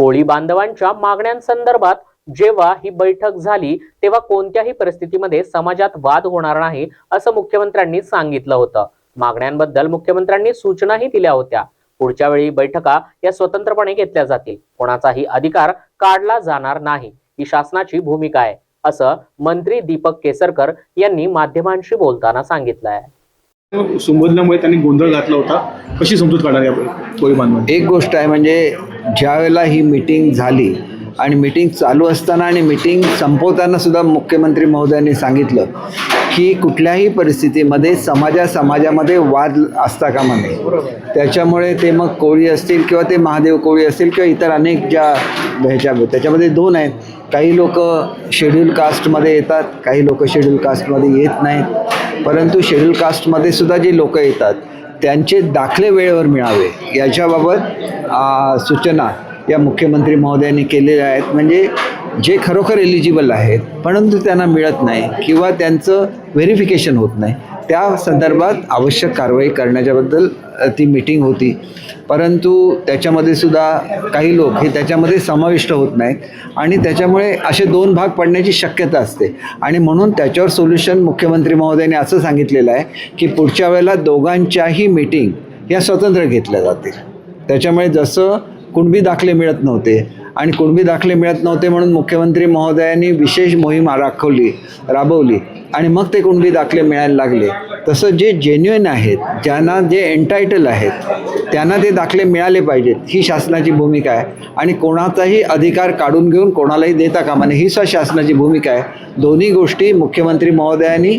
कोळी बांधवांच्या मागण्यांसंदर्भात जेव्हा ही बैठक झाली तेव्हा कोणत्याही परिस्थितीमध्ये समाजात वाद होणार नाही असं मुख्यमंत्र्यांनी सांगितलं होतं. मागण्यांबद्दल मुख्यमंत्र्यांनी सूचनाही दिल्या होत्या. पुढच्या वेळी बैठका या स्वतंत्रपणे घेतल्या जातील. कोणाचाही अधिकार काढला जाणार नाही. ही शासनाची भूमिका आहे असं मंत्री दीपक केसरकर यांनी माध्यमांशी बोलताना सांगितलं आहे संबोधनामुळे त्यांनी गोंधळ घातला होता. कशी समजूत काढणार या कोळी बांधवांनी एक गोष्ट आहे म्हणजे ज्यावेळेला ही मीटिंग झाली आणि मीटिंग चालू असताना आणि मीटिंग संपवताना सुद्धा मुख्यमंत्री महोदयांनी सांगितलं की कुठल्याही परिस्थितीमध्ये समाजा समाजामध्ये वाद असता कामा नये. त्याच्यामुळे ते मग कोळी असतील किंवा ते महादेव कोळी असतील किंवा इतर अनेक ज्या ह्याच्या त्याच्यामध्ये दोन आहेत. काही लोक शेड्यूल कास्टमध्ये येतात काही लोक शेड्यूल कास्टमध्ये येत नाहीत. परंतु शेड्यूल कास्टमध्ये सुद्धा जे लोक येतात त्यांचे दाखले वेळेवर मिळावे याच्याबाबत सूचना या मुख्यमंत्री महोदयांनी केलेल्या आहेत. म्हणजे जे खरोखर एलिजिबल आहेत परंतु त्यांना मिळत नाही किंवा त्यांचं व्हेरिफिकेशन होत नाही. त्या संदर्भात आवश्यक कारवाई करण्याच्याबद्दल ती मीटिंग होती. परंतु त्याच्यामध्ये सुद्धा काही लोक हे त्याच्यामध्ये समाविष्ट होत नाहीत. आणि त्याच्यामुळे असे दोन भाग पडण्याची शक्यता असते. आणि म्हणून त्याच्यावर सोल्युशन मुख्यमंत्री महोदयाने असं सांगितलेलं आहे की पुढच्या वेळेला दोघांच्याही मीटिंग या स्वतंत्र घेतल्या जातील. त्याच्यामुळे जसं कुणबी दाखले मिळत नव्हते आणि कुणबी दाखले मिळत नव्हते म्हणून मुख्यमंत्री महोदयांनी विशेष मोहीम राखवली राबवली. आणि मग ते कुणबी दाखले मिळायला लागले. तसं जे जेन्युइन आहेत ज्यांना जे एन्टायटल आहेत त्यांना ते दाखले मिळाले पाहिजेत. ही शासनाची भूमिका आहे. आणि कोणाचाही अधिकार काढून घेऊन कोणालाही देता कामा नये. ही सुद्धा शासनाची भूमिका आहे. दोन्ही गोष्टी मुख्यमंत्री महोदयांनी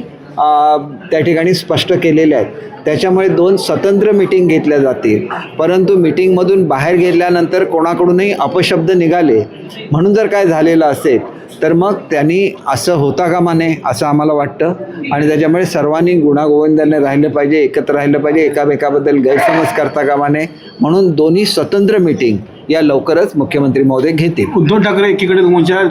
त्या ठिकाणी स्पष्ट केलेल्या आहेत. त्याच्यामुळे दोन स्वतंत्र मिटिंग घेतल्या जातील. परंतु मिटिंगमधून बाहेर गेल्यानंतर कोणाकडूनही अपशब्द निघाले. म्हणून जर काय झालेलं असेल तर मग त्यांनी असं होता कामा नये असं आम्हाला वाटतं. आणि त्याच्यामुळे सर्वांनी गुणागोविंदाने राहिलं पाहिजे एकत्र राहिलं पाहिजे एकामेकाबद्दल गैरसमज करता कामा नये. म्हणून दोन्ही स्वतंत्र मिटिंग या लवकरच मुख्यमंत्री महोदय घेतील. उद्धव ठाकरे एकीकडे तुमच्या